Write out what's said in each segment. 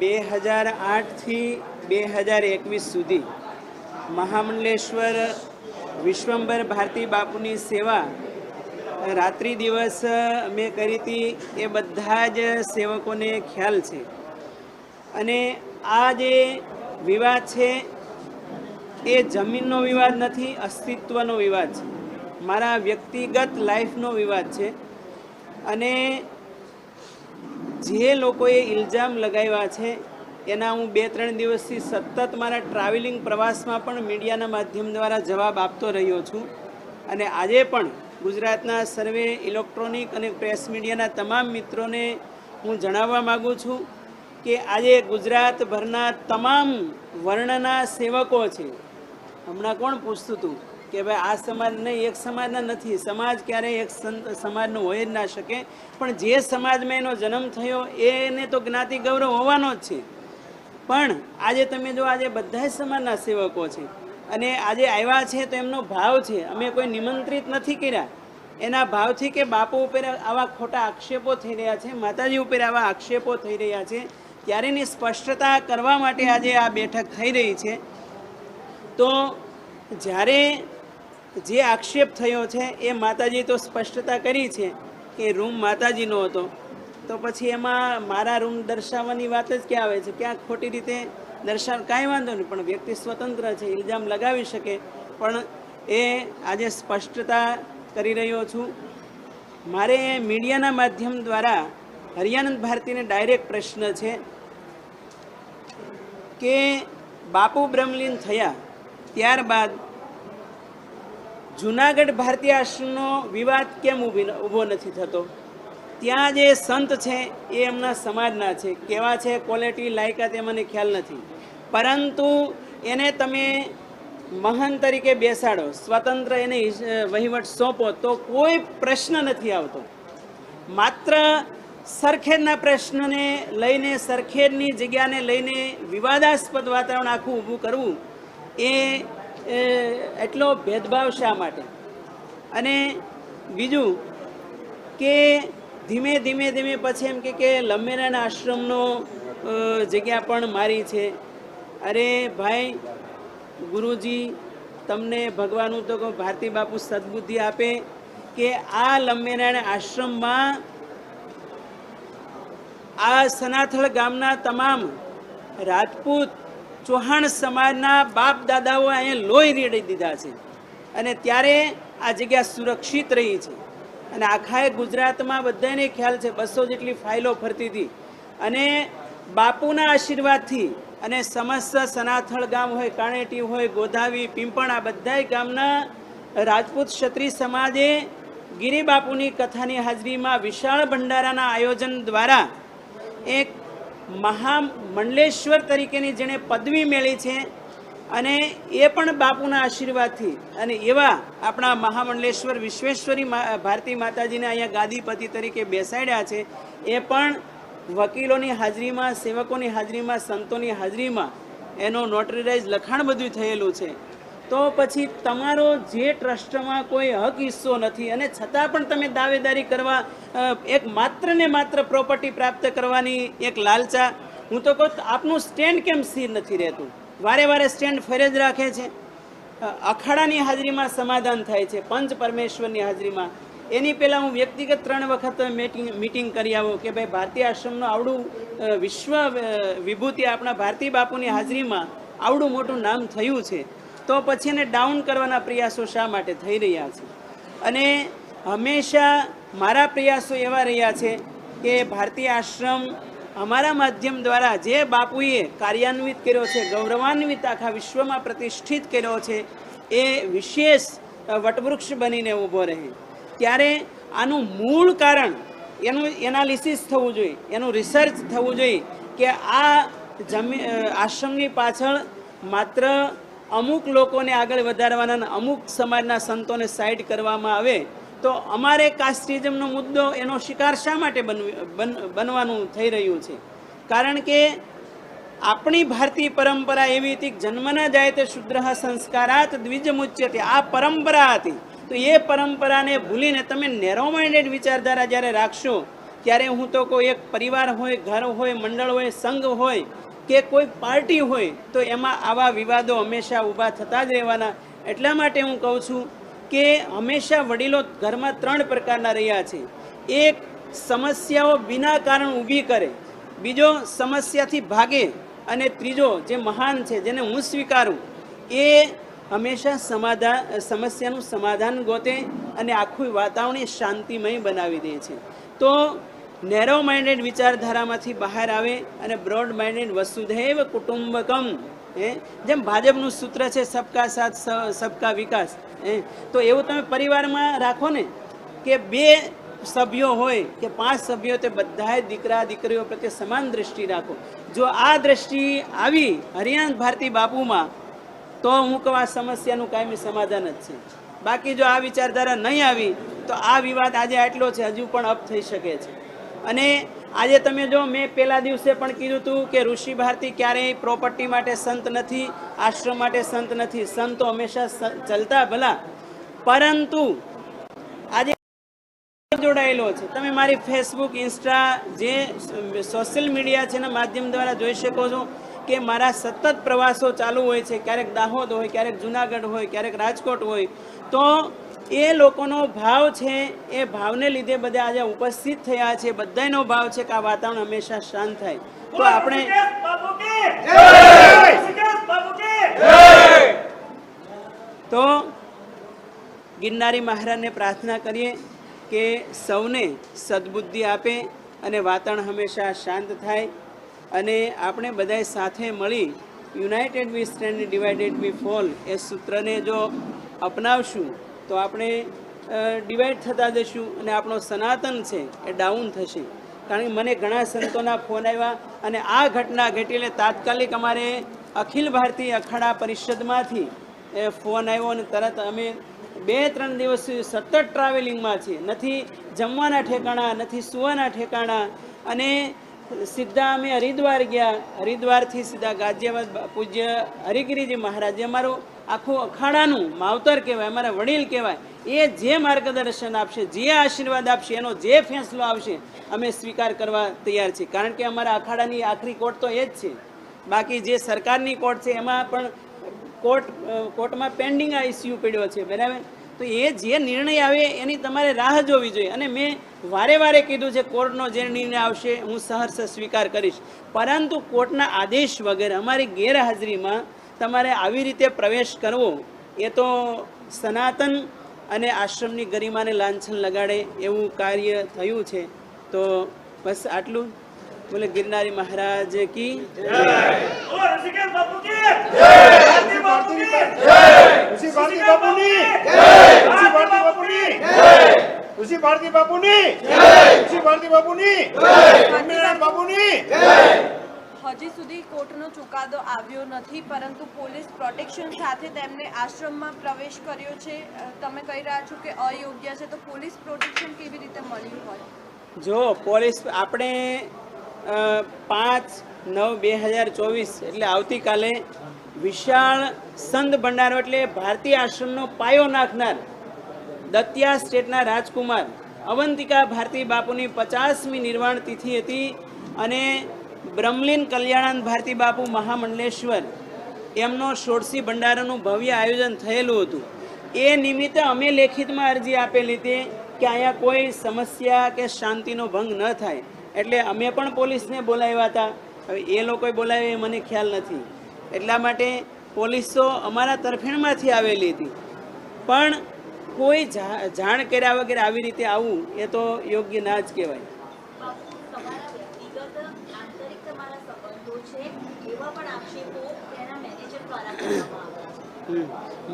બે હજાર આઠથી બે હજાર એકવીસ સુધી મહામંડલેશ્વર વિશ્વંભર ભારતી બાપુની સેવા રાત્રિ દિવસ મેં કરી હતી, એ બધા જ સેવકોને ખ્યાલ છે. અને આ જે વિવાદ છે, એ જમીનનો વિવાદ નથી, અસ્તિત્વનો વિવાદ છે. મારા વ્યક્તિગત લાઈફનો વિવાદ છે. અને જે લોકોએ ઇલ્ઝામ લગાવ્યા છે, એના હું બે ત્રણ દિવસથી સતત મારા ટ્રાવેલિંગ પ્રવાસમાં પણ મીડિયાના માધ્યમ દ્વારા જવાબ આપતો રહ્યો છું. અને આજે પણ ગુજરાતના સર્વે ઇલેક્ટ્રોનિક અને પ્રેસ મીડિયાના તમામ મિત્રોને હું જણાવવા માગું છું કે આજે ગુજરાતભરના તમામ વર્ણના સેવકો છે. હમણાં કોણ પૂછતું હતું કે ભાઈ આ સમાજ નહીં, એક સમાજના નથી. સમાજ ક્યારેય એક સમાજનો હોય જ ના શકે. પણ જે સમાજમાં એનો જન્મ થયો, એને તો જ્ઞાતિ ગૌરવ હોવાનો જ છે. પણ આજે તમે જો આજે બધા જ સમાજના સેવકો છે, અને આજે આવ્યા છે તો એમનો ભાવ છે. અમે કોઈ નિમંત્રિત નથી કર્યા. એના ભાવથી કે બાપુ ઉપર આવા ખોટા આક્ષેપો થઈ રહ્યા છે, માતાજી ઉપર આવા આક્ષેપો થઈ રહ્યા છે, ત્યારે એની સ્પષ્ટતા કરવા માટે આજે આ બેઠક થઈ રહી છે. તો જ્યારે જે આક્ષેપ થયો છે એ માતાજી તો સ્પષ્ટતા કરી છે કે રૂમ માતાજીનો હતો. તો પછી એમાં મારા રૂમ દર્શાવવાની વાત જ ક્યાં આવે છે? ક્યાં ખોટી રીતે દર્શાવ, કાંઈ વાંધો નહીં, પણ વ્યક્તિ સ્વતંત્ર છે, ઇલ્ઝામ લગાવી શકે. પણ એ આજે સ્પષ્ટતા કરી રહ્યો છું. મારે મીડિયાના માધ્યમ દ્વારા હરિયાનંદ ભારતીને ડાયરેક્ટ પ્રશ્ન છે કે બાપુ બ્રહ્મલીન થયા ત્યારબાદ જુનાગઢ ભારતીય આશ્રમનો વિવાદ કેમ ઊભી ઊભો નથી થતો? ત્યાં જે સંત છે, એ એમના સમાજના છે. કેવા છે ક્વોલિટી લાયકાત એ મને ખ્યાલ નથી. પરંતુ એને તમે મહાન તરીકે બેસાડો, સ્વતંત્ર એને વહીવટ સોંપો, તો કોઈ પ્રશ્ન નથી આવતો. માત્ર સરખેજના પ્રશ્નને લઈને, સરખેજની જગ્યાને લઈને વિવાદાસ્પદ વાતાવરણ આખું ઊભું કરવું એ એ એટલો ભેદભાવ શા માટે? અને બીજું કે ધીમે ધીમે ધીમે પછી એમ કે લંબેરાના આશ્રમનો જગ્યા પણ મારી છે. અરે ભાઈ, ગુરુજી, તમને ભગવાનનું તો ભારતી બાપુ સદબુદ્ધિ આપે કે આ લંબેરાના આશ્રમમાં આ સનાથળ ગામના તમામ રાજપૂત ચૌહાણ સમાજના બાપ દાદાઓ અહીંયા લોહી રેડી દીધા છે. અને ત્યારે આ જગ્યા સુરક્ષિત રહી છે. અને આખા ગુજરાતમાં બધાને ખ્યાલ છે, બસો જેટલી ફાઇલો ફરતી હતી. અને બાપુના આશીર્વાદથી અને સમસ્ત સનાથળ ગામ હોય, કાણેટી હોય, ગોધાવી, પિંપણ, આ બધાય ગામના રાજપૂત ક્ષત્રિય સમાજે ગિરી બાપુની કથાની હાજરીમાં વિશાળ ભંડારાના આયોજન દ્વારા એક મહામંડલેશ્વર તરીકેની જેણે પદવી મેળવી છે અને એ પણ બાપુના આશીર્વાદથી. અને એવા આપણા મહામંડલેશ્વર વિશ્વેશ્વરી ભારતી માતાજીને અહીંયા ગાદીપતિ તરીકે બેસાડ્યા છે, એ પણ વકીલોની હાજરીમાં, સેવકોની હાજરીમાં, સંતોની હાજરીમાં એનો નોટરીરાઇઝ લખાણ બધું થયેલું છે. તો પછી તમારો જે ટ્રસ્ટમાં કોઈ હક હિસ્સો નથી અને છતાં પણ તમે દાવેદારી કરવા એક માત્ર ને માત્ર પ્રોપર્ટી પ્રાપ્ત કરવાની એક લાલચા. હું તો કહું, આપનું સ્ટેન્ડ કેમ સ્થિર નથી રહેતું? વારે વારે સ્ટેન્ડ ફરજ રાખે છે. અખાડાની હાજરીમાં સમાધાન થાય છે, પંચ પરમેશ્વરની હાજરીમાં. એની પહેલાં હું વ્યક્તિગત ત્રણ વખત મીટિંગ મીટિંગ કરી આવો કે ભાઈ ભારતીય આશ્રમનું આવડું વિશ્વ વિભૂતિ આપણા ભારતી બાપુની હાજરીમાં આવડું મોટું નામ થયું છે. તો પછી એને ડાઉન કરવાના પ્રયાસો શા માટે થઈ રહ્યા છે? અને હંમેશા મારા પ્રયાસો એવા રહ્યા છે કે ભારતીય આશ્રમ અમારા માધ્યમ દ્વારા જે બાપુએ કાર્યાન્વિત કર્યો છે, ગૌરવાન્વિત આખા વિશ્વમાં પ્રતિષ્ઠિત કર્યો છે, એ વિશેષ વટવૃક્ષ બનીને ઊભો રહે. ત્યારે આનું મૂળ કારણ એનું એનાલિસિસ થવું જોઈએ, એનું રિસર્ચ થવું જોઈએ કે આ જમી આશ્રમની પાછળ માત્ર અમુક લોકોને આગળ વધારવાના અમુક સમાજના સંતોને સાઈડ કરવામાં આવે, તો અમારે કાસ્ટિઝમનો મુદ્દો એનો શિકાર શા માટે બનવાનું થઈ રહ્યું છે? કારણ કે આપણી ભારતીય પરંપરા એવી હતી જન્મના જાય તે શુદ્રહ સંસ્કારાત, દ્વિજમુચ્યતે, આ પરંપરા હતી. તો એ પરંપરાને ભૂલીને તમે નેરો માઇન્ડેડ વિચારધારા જ્યારે રાખશો, ત્યારે હું તો કોઈ એક પરિવાર હોય, ઘર હોય, મંડળ હોય, સંઘ હોય કે કોઈ પાર્ટી હોય તો એમાં આવા વિવાદો હંમેશા ઊભા થતા જ રહેવાના. એટલા માટે હું કહું છું કે હંમેશા વડીલો ઘરમાં ત્રણ પ્રકારના રહ્યા છે. એક, સમસ્યાઓ વિના કારણ ઊભી કરે. બીજો, સમસ્યાથી ભાગે. અને ત્રીજો, જે મહાન છે, જેને હું સ્વીકારું, એ હંમેશા સમાધાન સમસ્યાનું સમાધાન ગોતે અને આખું વાતાવરણ શાંતિમય બનાવી દે છે. તો નેરો માઇન્ડેડ વિચારધારામાંથી બહાર આવે અને બ્રોડ માઇન્ડેડ વસુધૈવ કુટુંબકમ, હે? જેમ ભાજપનું સૂત્ર છે, સબકા સાથ સબકા વિકાસ હે? તો એવું તમે પરિવારમાં રાખો ને કે બે સભ્યો હોય, કે પાંચ સભ્યો, તે બધાય દીકરા, દીકરીઓ પ્રત્યે સમાન દ્રષ્ટિ રાખો. જો આ દ્રષ્ટિ આવી હરિયાણ ભારતી બાપુમાં, તો હું કહું આ સમસ્યાનું કાયમી સમાધાન જ છે. બાકી જો આ વિચારધારા નહીં આવી, તો આ વિવાદ આજે આટલો છે, હજુ પણ અપ થઈ શકે છે. અને આજે તમે જો મેં પહેલા દિવસે પણ કીધું હતું કે ઋષિ ભારતી ક્યારેય પ્રોપર્ટી માટે સંત નથી, આશ્રમ માટે સંત નથી. સંતો હંમેશા ચલતા ભલા. પરંતુ આજે જોડાયેલો છે. તમે મારી ફેસબુક ઇન્સ્ટા જે સોશિયલ મીડિયા છે એના માધ્યમ દ્વારા જોઈ શકો છો કે મારા સતત પ્રવાસો ચાલુ હોય છે. ક્યારેક દાહોદ હોય, ક્યારેક જુનાગઢ હોય, ક્યારેક રાજકોટ હોય. તો એ લોકોનો ભાવ છે એ ભાવને લીધે બધા આજે ઉપસ્થિત થયા છે બધાનો ભાવ છે કે આ વાતાવરણ હંમેશા શાંત થાય. તો આપણે તો ગિરનારી મહારાજને પ્રાર્થના કરીએ કે સૌને સદબુદ્ધિ આપે અને વાતાવરણ હંમેશા શાંત થાય અને આપણે બધાએ સાથે મળી united we stand divided we fall એ સૂત્રને જો અપનાવશું તો આપણે ડિવાઈડ થતા જશું અને આપણો સનાતન છે એ ડાઉન થશે. કારણ કે મને ઘણા સંતોના ફોન આવ્યા અને આ ઘટના ઘટી એટલે તાત્કાલિક અમારે અખિલ ભારતીય અખાડા પરિષદમાંથી, એ ફોન આવ્યો અને તરત અમે બે ત્રણ દિવસ સતત ટ્રાવેલિંગમાં છીએ. નથી જમવાના ઠેકાણા, નથી સુવાના ઠેકાણા અને સીધા અમે હરિદ્વાર ગયા. હરિદ્વારથી સીધા ગાઝિયાબાદ પૂજ્ય હરિગીરીજી મહારાજે અમારું આખું અખાડાનું માવતર કહેવાય, અમારા વડીલ કહેવાય, એ જે માર્ગદર્શન આપશે, જે આશીર્વાદ આપશે, એનો જે ફેંસલો આવશે, અમે સ્વીકાર કરવા તૈયાર છીએ. કારણ કે અમારા અખાડાની આખરી કોર્ટ તો એ જ છે. બાકી જે સરકારની કોર્ટ છે, એમાં પણ કોર્ટ કોર્ટમાં પેન્ડિંગ આ ઇસ્યુ પડ્યો છે, બરાબર? તો એ જે નિર્ણય આવે, એની તમારે રાહ જોવી જોઈએ. અને મેં વારે વારે કીધું છે, કોર્ટનો જે નિર્ણય આવશે, હું સહર્ષ સ્વીકાર કરીશ. પરંતુ કોર્ટના આદેશ વગર અમારી ગેરહાજરીમાં તમારે આવી રીતે પ્રવેશ કરવો એ તો સનાતન અને આશ્રમની ગરિમાને લાંછન લગાડે એવું કાર્ય થયું છે તો બસ આટલું બોલે ગિરનારી મહારાજ કી ઓ ઋષિકેશ બાપુ કે જય બાપુ કે ઋષિ ભારતી બાપુની ઋષિ ભારતી બાપુની ઋષિ ભારતી બાપુની બાપુની બાપુની હજી સુધી કોર્ટનો ચુકાદો આવ્યો નથી, પરંતુ પોલીસ પ્રોટેક્શન સાથે તેમને આશ્રમમાં પ્રવેશ કર્યો છે. તમે કહી રહ્યા છો કે અયોગ્ય છે, તો પોલીસ પ્રોટેક્શન કેવી રીતે મળ્યું હોય? જો પોલીસ આપણે પાંચ નવ બે હજાર ચોવીસ, એટલે આવતીકાલે વિશાળ સંત ભંડારો, એટલે ભારતીય આશ્રમનો પાયો નાખનાર દત્યા સ્ટેટના રાજકુમાર અવંતિકા ભારતી બાપુની પચાસમી નિર્વાણ તિથિ હતી અને બ્રહ્મલીન કલ્યાણાનંદ ભારતી બાપુ મહામંડલેશ્વર એમનો ષોડશી ભંડારાનું ભવ્ય આયોજન થયેલું હતું. એ નિમિત્તે અમે લેખિતમાં અરજી આપેલી હતી કે અહીંયા કોઈ સમસ્યા કે શાંતિનો ભંગ ન થાય. એટલે અમે પણ પોલીસને બોલાવ્યા હતા. હવે એ લોકોએ બોલાવ્યા એ મને ખ્યાલ નથી. એટલા માટે પોલીસ અમારા તરફેણમાંથી આવેલી હતી. પણ કોઈ જાણ કર્યા વગર આવી રીતે આવવું એ તો યોગ્ય ના જ કહેવાય તમારા વ્યક્તિગત આંતરિક તમારા સંબંધો છે એવા પણ આક્ષેપો તેના મેનેજર દ્વારા કરવામાં આવ્યા છે હમ.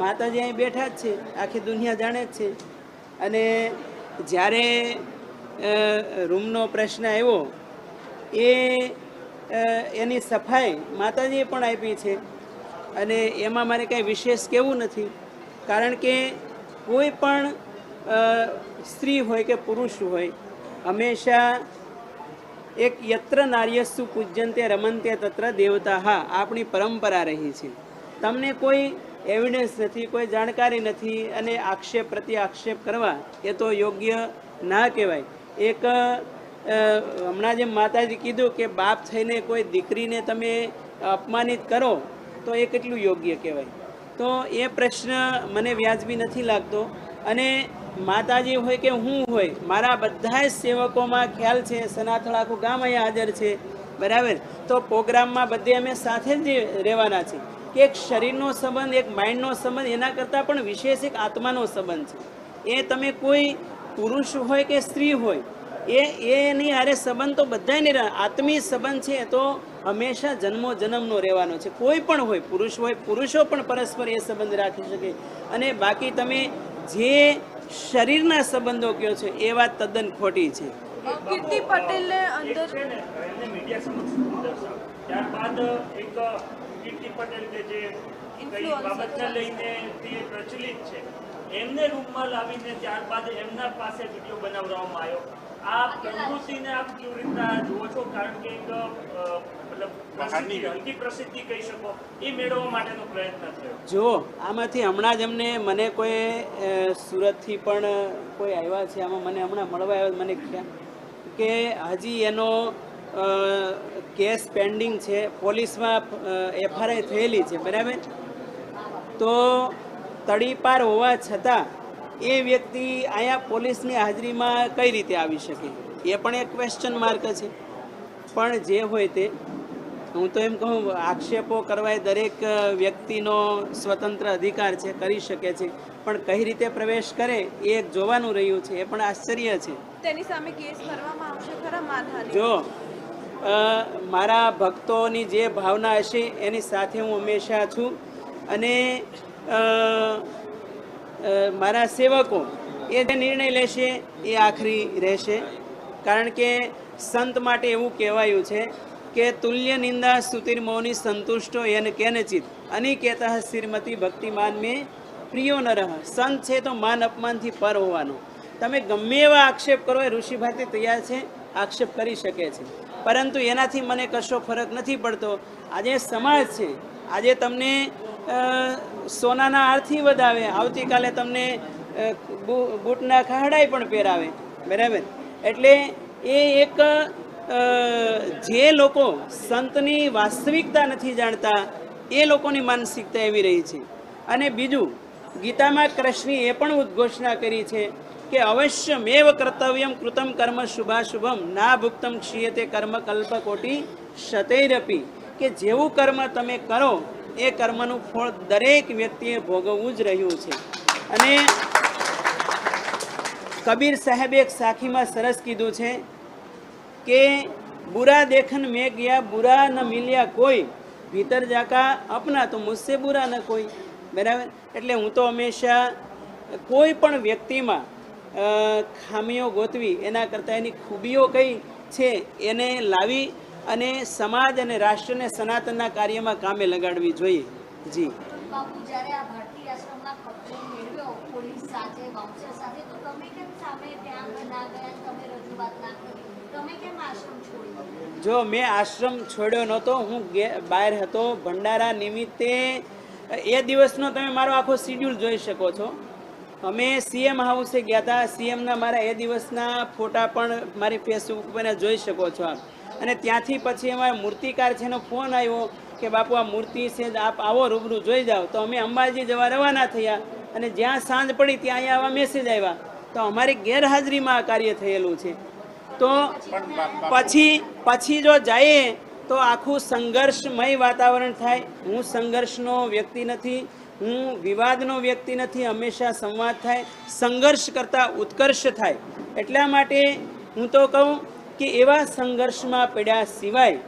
માતાજી અહીં બેઠા જ છે. આખી દુનિયા જાણે જ છે. અને જ્યારે રૂમનો પ્રશ્ન આવ્યો, એ એની સફાઈ માતાજીએ પણ આપી છે. અને એમાં મારે કાંઈ વિશેષ કહેવું નથી. કારણ કે કોઈ પણ સ્ત્રી હોય કે પુરુષ હોય, હંમેશા એક યત્ર નાર્યસ્સુ પૂજ્યંતે રમંતે તત્ર દેવતા હા આપણી પરંપરા રહી છે. તમને કોઈ એવિડન્સ નથી, કોઈ જાણકારી નથી અને આક્ષેપ પ્રતિ આક્ષેપ કરવા એ તો યોગ્ય ના કહેવાય. એક હમણાં જેમ માતાજી કીધું કે બાપ થઈને કોઈ દીકરીને તમે અપમાનિત કરો, તો એ કેટલું યોગ્ય કહેવાય? તો એ પ્રશ્ન મને વ્યાજબી નથી લાગતો. અને માતાજી હોય કે હું હોય, મારા બધા જ સેવકોમાં ખ્યાલ છે સનાથળ આખું ગામ અહીંયા હાજર છે, બરાબર? તો પ્રોગ્રામમાં બધે અમે સાથે જ રહેવાના છીએ. કે એક શરીરનો સંબંધ એક માઇન્ડનો સંબંધ એના કરતાં પણ વિશેષ એક આત્માનો સંબંધ છે. એ તમે કોઈ પુરુષ હોય કે સ્ત્રી હોય એ એની હારે સંબંધ તો બધાને રહે. આત્મીય સંબંધ છે એ તો હંમેશા જન્મો જન્મનો રહેવાનો છે. કોઈ પણ હોય પુરુષ હોય પુરુષો પણ પરસ્પર એ સંબંધ રાખી શકે. અને બાકી તમે જે શરીરના સંબંધો કહો છો એ વાત તદ્દન ખોટી છે. કીર્તિ પટેલને અંદર ત્યારબાદ એક કીર્તિ પટેલ કે જે કઈ બાબતને લઈને તે પ્રચલિત છે. એમને રૂમમાં લાવીને ત્યારબાદ એમના પાસે વીડિયો બનાવવામાં આવ્યો. આ પ્રવૃત્તિને આપ કેવી રીતના જુઓ છો? કારણ કે એક મતલબ હલકી પ્રસિદ્ધિ કહી શકો એ મેળવવા માટેનો પ્રયત્ન થયો. જો આમાંથી હમણાં જ અમને મને કોઈ સુરતથી પણ કોઈ આવ્યા છે? આમાં મને હમણાં મળવા આવ્યા મને ખ્યાલ કે હજી એનો કેસ પેન્ડિંગ છે પોલીસમાં એફઆરઆઈ થયેલી છે બરાબર? તો તડીપાર હોવા છતાં એ વ્યક્તિ અહીંયા પોલીસની હાજરીમાં કઈ રીતે આવી શકે? એ પણ એક ક્વેશ્ચન માર્ક છે. પણ જે હોય તે હું તો એમ કહું આક્ષેપો કરવા એ દરેક વ્યક્તિનો સ્વતંત્ર અધિકાર છે કરી શકે છે. પણ કઈ રીતે પ્રવેશ કરે એ એક જોવાનું રહ્યું છે એ પણ આશ્ચર્ય છે. તેની સામે કેસ કરવામાં આવશે ખરા માનહાનિ જો મારા ભક્તોની જે ભાવના હશે, એની સાથે હું હંમેશા છું. અને મારા સેવકો, એ જે નિર્ણય લેશે, એ આખરી રહેશે. કારણ કે સંત માટે એવું કહેવાયું છે કે, તુલ્ય નિંદા સુતિર મૌની સંતુષ્ટો એને કેનચિત. અનિકેત શ્રીમતી ભક્તિમાન મેં પ્રિયો ન રહ. સંત છે તો માન અપમાનથી પર હોવાનો. તમે ગમે એવા આક્ષેપ કરો, એ ઋષિ તૈયાર છે, આક્ષેપ કરી શકે છે. પરંતુ એનાથી મને કશો ફરક નથી પડતો. આજે સમાજ છે. આજે તમને સોનાના આરથી વધાવે. આવતીકાલે તમને બૂટના ખાડાઈ પણ પહેરાવે. બરાબર? એટલે એ એક જે લોકો સંતની વાસ્તવિકતા નથી જાણતા, એ લોકોની માનસિકતા એવી રહી છે. અને બીજું, ગીતામાં કૃષ્ણે એ પણ ઉદ્ઘોષણા કરી છે કે અવશ્યમેવ કર્તવ્યમ કૃતમ કર્મ શુભાશુભમ ના ભુક્તમ ક્ષીયતે કર્મ કલ્પકોટી શતૈરપી. કે જેવું કર્મ તમે કરો, એ કર્મનું ફળ દરેક વ્યક્તિએ ભોગવવું જ રહ્યું છે. અને કબીર સાહેબે એક સાખીમાં સરસ કીધું છે કે, બુરા દેખન મેં ગયા, બુરા ન મિલ્યા કોઈ. ભીતર જાકા અપના તો મુझसे બુરા ન કોઈ. બરાબર? એટલે હું તો હંમેશા કોઈ પણ વ્યક્તિમાં ખામીઓ ગોતવી એના કરતાં એની ખૂબીઓ કઈ છે એને લાવી અને સમાજ અને રાષ્ટ્રને સનાતનના કાર્યમાં કામે લગાડવી જોઈએ. જી. જો મેં આશ્રમ છોડ્યો નહોતો હું બહાર હતો. ભંડારા નિમિત્તે એ દિવસનો તમે મારો આખો શિડ્યુલ જોઈ શકો છો. અમે સીએમ હાઉસે ગયા હતા સીએમના મારા એ દિવસના ફોટા પણ મારી ફેસબુક પર જોઈ શકો છો આપ. અને ત્યાંથી પછી અમારા મૂર્તિકાર છે ફોન આવ્યો કે, બાપુ, આ મૂર્તિ છે, આપ આવો રૂબરૂ જોઈ જાઓ. તો અમે અંબાજી જવા રવાના થયા અને જ્યાં સાંજ પડી ત્યાં અહીંયા આવા મેસેજ આવ્યા. તો અમારી ગેરહાજરીમાં આ કાર્ય થયેલું છે. તો પછી પછી જો જઈએ તો આખું સંઘર્ષમય વાતાવરણ થાય. હું સંઘર્ષનો વ્યક્તિ નથી. હું વિવાદનો વ્યક્તિ નથી, હંમેશા સંવાદ થાય, સંઘર્ષ કરતાં ઉત્કર્ષ થાય. એટલા માટે હું તો કહું કે એવા સંઘર્ષમાં પડ્યા સિવાય,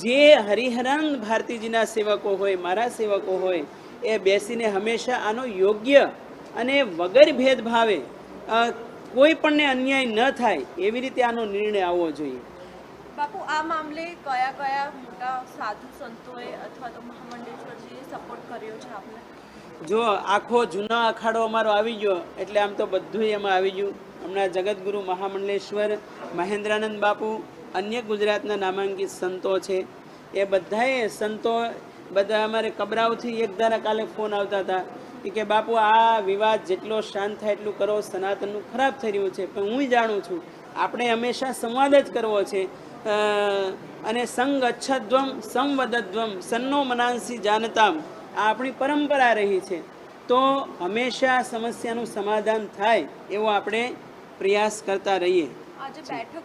જે હરિહરાન ભારતીજીના સેવકો હોય, મારા સેવકો હોય, એ બેસીને હંમેશા આનો યોગ્ય અને વગર ભેદભાવે કોઈ પણને અન્યાય ન થાય, એવી રીતે આનો નિર્ણય આવવો જોઈએ. બાપુ, આ મામલે કયા કયા મોટા સાધુ સંતોએ અથવા તો મહામંડેશ્વરજીએ સપોર્ટ કર્યો છે આપને? જો આખો જૂનો અખાડો અમારો આવી ગયો, એટલે આમ તો બધું એમાં આવી ગયું. હમણાં જગતગુરુ મહામંડલેશ્વર, મહેન્દ્રાનંદ બાપુ, અન્ય ગુજરાતના નામાંકિત સંતો છે. એ બધાએ સંતો, બધા અમારે કબરાઓથી એક ધારા કાલે ફોન આવતા હતા. કે, બાપુ, આ વિવાદ જેટલો શાંત થાય એટલું કરો, સનાતનનું ખરાબ થઈ રહ્યું છે. પણ હું જાણું છું, આપણે હંમેશા સંવાદ જ કરવો છે. અને સંગ અચ્છદ્વમ, સંવદદ્વમ સન્નો મનાંસી જાનતામ આ આપણી પરંપરા રહી છે. તો હંમેશા સમસ્યાનું સમાધાન થાય એવો આપણે પ્રયાસ કરતા રહીએ. આજે બેઠક